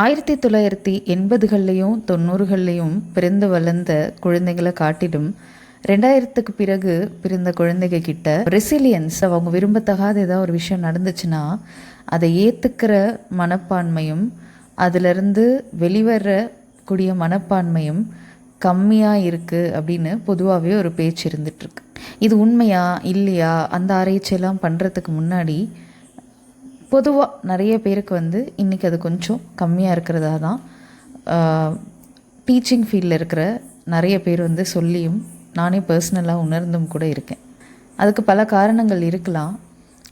ஆயிரத்தி தொள்ளாயிரத்தி எண்பதுகள்லேயும் தொண்ணூறுகள்லேயும் பிறந்து வளர்ந்த குழந்தைகளை காட்டிலும் ரெண்டாயிரத்துக்கு பிறகு பிறந்த குழந்தைங்க கிட்ட ரெசிலியன்ஸ் அவங்க விரும்பத்தகாத ஏதாவது ஒரு விஷயம் நடந்துச்சுன்னா அதை ஏற்றுக்கிற மனப்பான்மையும் அதிலிருந்து வெளிவரக்கூடிய மனப்பான்மையும் கம்மியாக இருக்குது அப்படின்னு பொதுவாகவே ஒரு பேச்சு இருந்துகிட்ருக்கு இது உண்மையா? இல்லையா? அந்த ஆராய்ச்சியெல்லாம் பண்ணுறதுக்கு முன்னாடி பொதுவாக நிறைய பேருக்கு வந்து இன்றைக்கி அது கொஞ்சம் கம்மியாக இருக்கிறதா தான் டீச்சிங் ஃபீல்டில் இருக்கிற நிறைய பேர் வந்து சொல்லியும் நானே பர்சனலாக உணர்ந்தும் கூட இருக்கேன். அதுக்கு பல காரணங்கள் இருக்கலாம்.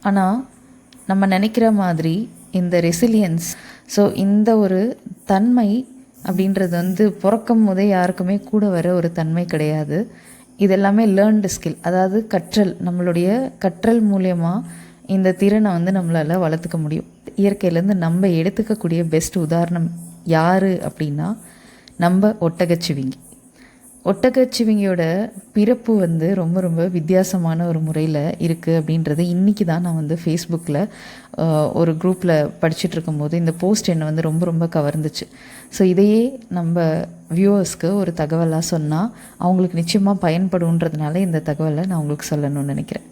ஆனால் நம்ம நினைக்கிற மாதிரி இந்த ரெசிலியன்ஸ் ஸோ இந்த ஒரு தன்மை அப்படின்றது வந்து பிறக்கும் போதே யாருக்குமே கூட வர ஒரு தன்மை கிடையாது. இதெல்லாமே லேர்ன்டு ஸ்கில் அதாவது கற்றல் நம்மளுடைய கற்றல் மூலியமாக இந்த திறனை வந்து நம்மளால் வளர்த்துக்க முடியும். இயற்கையிலேருந்து நம்ம எடுத்துக்கக்கூடிய பெஸ்ட் உதாரணம் யார் அப்படின்னா நம்ம ஒட்டகச்சிவிங்கி. ஒட்டகச்சிவிங்கியோட பிறப்பு வந்து ரொம்ப ரொம்ப வித்தியாசமான ஒரு முறையில் இருக்குது அப்படின்றது இன்றைக்கி தான் நான் வந்து ஃபேஸ்புக்கில் ஒரு குரூப்பில் படிச்சுட்டு இருக்கும்போது இந்த போஸ்ட் என்னை வந்து ரொம்ப ரொம்ப கவர்ந்துச்சு. ஸோ இதையே நம்ம வியூவர்ஸ்க்கு ஒரு தகவலாக சொன்னால் அவங்களுக்கு நிச்சயமாக பயன்படுன்றதுனால இந்த தகவலை நான் உங்களுக்கு சொல்லணும்னு நினைக்கிறேன்.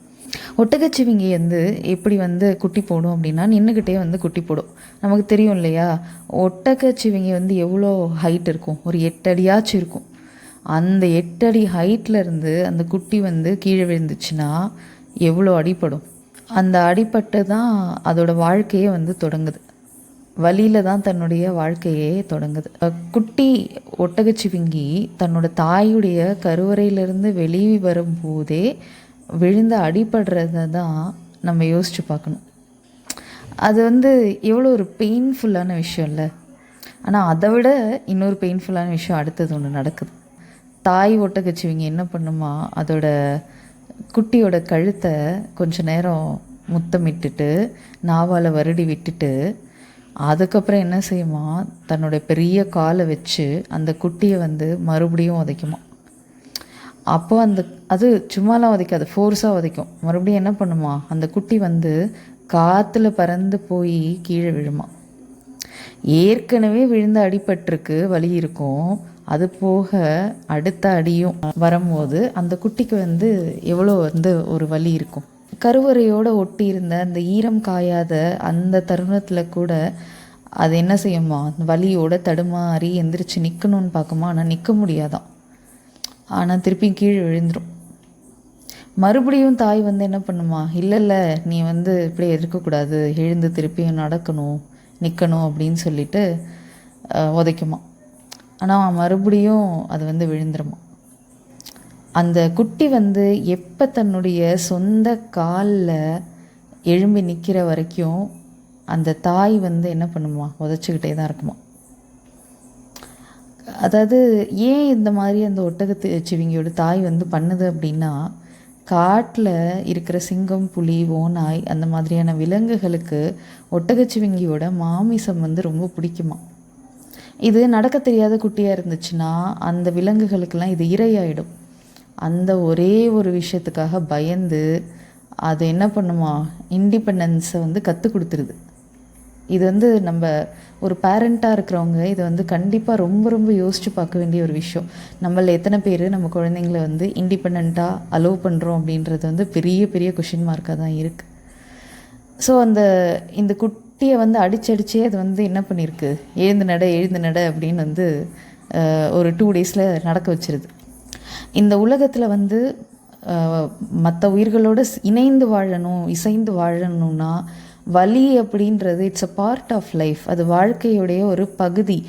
ஒட்டகச்சிவிங்கி வந்து எப்படி வந்து குட்டி போடும் அப்படின்னா நின்றுக்கிட்டே வந்து குட்டி போடும். நமக்கு தெரியும் இல்லையா? ஒட்டகச்சிவிங்கி வந்து எவ்வளோ ஹைட் இருக்கும்? ஒரு எட்டு அடியாச்சும் இருக்கும். அந்த எட்டடி ஹைட்டில் இருந்து அந்த குட்டி வந்து கீழே விழுந்துச்சுன்னா எவ்வளோ அடிப்படும் அந்த அடிப்பட்டு தான் அதோட வாழ்க்கையே வந்து தொடங்குது. வழியில தான் தன்னுடைய வாழ்க்கையே தொடங்குது. குட்டி ஒட்டகச்சிவிங்கி தன்னோட தாயுடைய கருவறையிலிருந்து வெளியே வரும்போதே விழுந்து அடிபடுறத தான் நம்ம யோசித்து பார்க்கணும். அது வந்து எவ்வளோ ஒரு பெயின்ஃபுல்லான விஷயம் இல்லை. ஆனால் அதை விட இன்னொரு பெயின்ஃபுல்லான விஷயம் அடுத்தது ஒன்று நடக்குது. தாய் ஒட்டக்கச்சிவிங்க என்ன பண்ணுமா அதோட குட்டியோட கழுத்தை கொஞ்ச நேரம் முத்தமிட்டுட்டு நாவால் வருடி விட்டுட்டு அதுக்கப்புறம் என்ன செய்யுமா தன்னோட பெரிய காலை வச்சு அந்த குட்டியை வந்து மறுபடியும் உதைக்குமா. அப்போ அந்த அது சும்மாலாம் உதைக்காது ஃபோர்ஸாக உதைக்கும் மறுபடியும் என்ன பண்ணுமா? அந்த குட்டி வந்து காற்றுல பறந்து போய் கீழே விழுமா. ஏற்கனவே விழுந்து அடிபட்டிருக்கு வலி இருக்கும். அது போக அடுத்த அடியும் வரும்போது அந்த குட்டிக்கு வந்து எவ்வளோ வந்து ஒரு வலி இருக்கும். கருவறையோடு ஒட்டி இருந்த அந்த ஈரம் காயாத அந்த தருணத்தில் கூட அது என்ன செய்யுமா? வலியோட தடுமாறி எந்திரிச்சு நிற்கணும்னு பார்க்குமா? ஆனால் நிற்க முடியாதான். ஆனால் திருப்பி கீழே விழுந்துடும் மறுபடியும் தாய் வந்து என்ன பண்ணுமா? இல்லை இல்லை நீ வந்து இப்படியே இருக்கக்கூடாது எழுந்து திருப்பியும் நடக்கணும் நிற்கணும் அப்படின்னு சொல்லிட்டு உதைக்குமா. ஆனால் மறுபடியும் அது வந்து விழுந்துருமா. அந்த குட்டி வந்து எப்போ தன்னுடைய சொந்த காலில் எழும்பி நிற்கிற வரைக்கும் அந்த தாய் வந்து என்ன பண்ணுமா? உதச்சிக்கிட்டே தான் இருக்குமா. அதாவது ஏன் இந்த மாதிரி அந்த ஒட்டகத்து சிவிங்கியோட தாய் வந்து பண்ணுது அப்படின்னா காட்டில் இருக்கிற சிங்கம் புலி ஓநாய் அந்த மாதிரியான விலங்குகளுக்கு ஒட்டகச்சிவிங்கியோட மாமிசம் வந்து ரொம்ப பிடிக்குமா? இது நடக்க தெரியாத குட்டியாக இருந்துச்சுன்னா அந்த விலங்குகளுக்கெல்லாம் இது இரையாயிடும். அந்த ஒரே ஒரு விஷயத்துக்காக பயந்து அது என்ன பண்ணுமா இண்டிபெண்டன்ஸை வந்து கற்றுக் கொடுத்துருது. இது வந்து நம்ம ஒரு பேரண்ட்டாக இருக்கிறவங்க இதை வந்து கண்டிப்பாக ரொம்ப ரொம்ப யோசித்து பார்க்க வேண்டிய ஒரு விஷயம். நம்மள எத்தனை பேர் நம்ம குழந்தைங்கள வந்து இண்டிபெண்ட்டாக அலோவ் பண்ணுறோம் அப்படின்றது வந்து பெரிய பெரிய கொஷின் மார்க்காக தான் இருக்குது ஸோ அந்த இந்த குட்டியை வந்து அடிச்சடிச்சே அது வந்து என்ன பண்ணியிருக்கு எழுந்து நட எழுந்து நட அப்படின்னு வந்து ஒரு டூ டேஸில் நடக்க வச்சிருது. இந்த உலகத்தில் வந்து மற்ற உயிர்களோடு இணைந்து வாழணும் இசைந்து வாழணும்னா வலி அப்படின்றது it's a part of life அது வாழ்க்கையுடைய ஒரு பகுதி.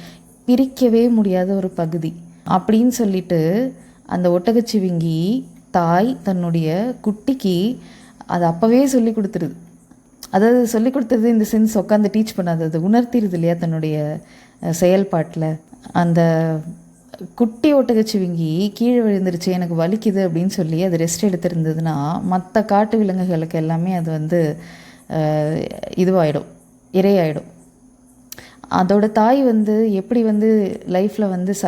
பிரிக்கவே முடியாத ஒரு பகுதி. அப்படின்னு சொல்லிட்டு அந்த ஒட்டகச்சிவிங்கி தாய் தன்னுடைய குட்டிக்கு அது அப்போவே சொல்லி கொடுத்துருது. அதாவது சொல்லி கொடுத்தது இந்த சென்ஸ் உட்காந்து டீச் பண்ணாது. அது உணர்த்திடுது இல்லையா தன்னுடைய செயல்பாட்டில். அந்த குட்டி ஒட்டகச்சிவிங்கி கீழே விழுந்துருச்சு எனக்கு வலிக்குது அப்படின்னு சொல்லி அது ரெஸ்ட் எடுத்திருந்ததுன்னா மற்ற காட்டு விலங்குகளுக்கு எல்லாமே அது வந்து அஹ், இதுவாயிடும் இரையாயிடும். அதோட தாய் வந்து எப்படி வந்து லைஃப்பில் வந்து ச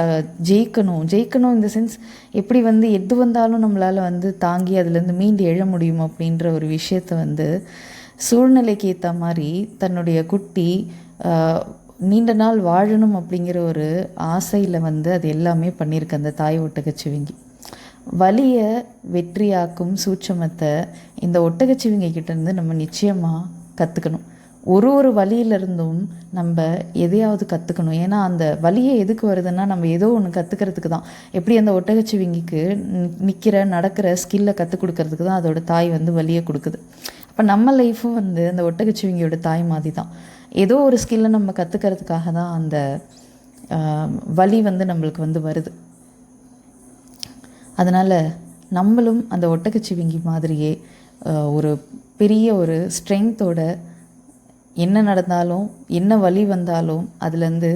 ஜெயிக்கணும் ஜெயிக்கணும் இந்த சென்ஸ் எப்படி வந்து எது வந்தாலும் நம்மளால் வந்து தாங்கி அதுலேருந்து மீண்டு எழ முடியும் அப்படின்ற ஒரு விஷயத்த வந்து சூழ்நிலைக்கு ஏற்ற மாதிரி தன்னுடைய குட்டி நீண்ட நாள் வாழணும் அப்படிங்கிற ஒரு ஆசையில் வந்து அது எல்லாமே பண்ணியிருக்கு அந்த தாய் ஒட்டகச்சிவிங்கி. வலியை வெற்றியாக்கும் சூட்சமத்தை இந்த ஒட்டகச்சிவிங்க கிட்டேருந்து நம்ம நிச்சயமாக கற்றுக்கணும் ஒரு ஒரு வழியிலிருந்தும் நம்ம எதையாவது கற்றுக்கணும் ஏன்னா அந்த வழியை எதுக்கு வருதுன்னா நம்ம ஏதோ ஒன்று கற்றுக்கிறதுக்கு தான். எப்படி அந்த ஒட்டகச்சிவிங்கிக்கு நிற்கிற நடக்கிற ஸ்கில்லை கற்றுக் கொடுக்கறதுக்கு தான் அதோட தாய் வந்து வழியை கொடுக்குது. அப்போ நம்ம லைஃப்பும் வந்து அந்த ஒட்டகச்சிவிங்கியோட தாய் மாதிரி தான். ஏதோ ஒரு ஸ்கில்லை நம்ம கற்றுக்கிறதுக்காக தான் அந்த வழி வலி வந்து நம்மளுக்கு வந்து வருது. அதனால் நம்மளும் அந்த ஒட்டகச்சிவிங்கி மாதிரியே ஒரு பெரிய ஒரு ஸ்ட்ரென்த்தோட என்ன நடந்தாலும் என்ன வழி வந்தாலும் அதுலேருந்து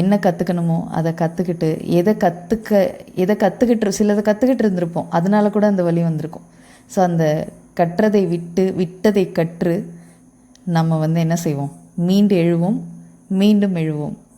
என்ன கற்றுக்கணுமோ அதை கற்றுக்கிட்டு எதை கற்றுக்க எதை கற்றுக்கிட்டு சிலதை கற்றுக்கிட்டு இருந்திருப்போம். அதனால கூட அந்த வழி வந்திருக்கும். ஸோ அந்த கற்றதை விட்டு விட்டதை கற்று நம்ம வந்து என்ன செய்வோம்? மீண்டு எழுவோம். மீண்டும் எழுவோம்.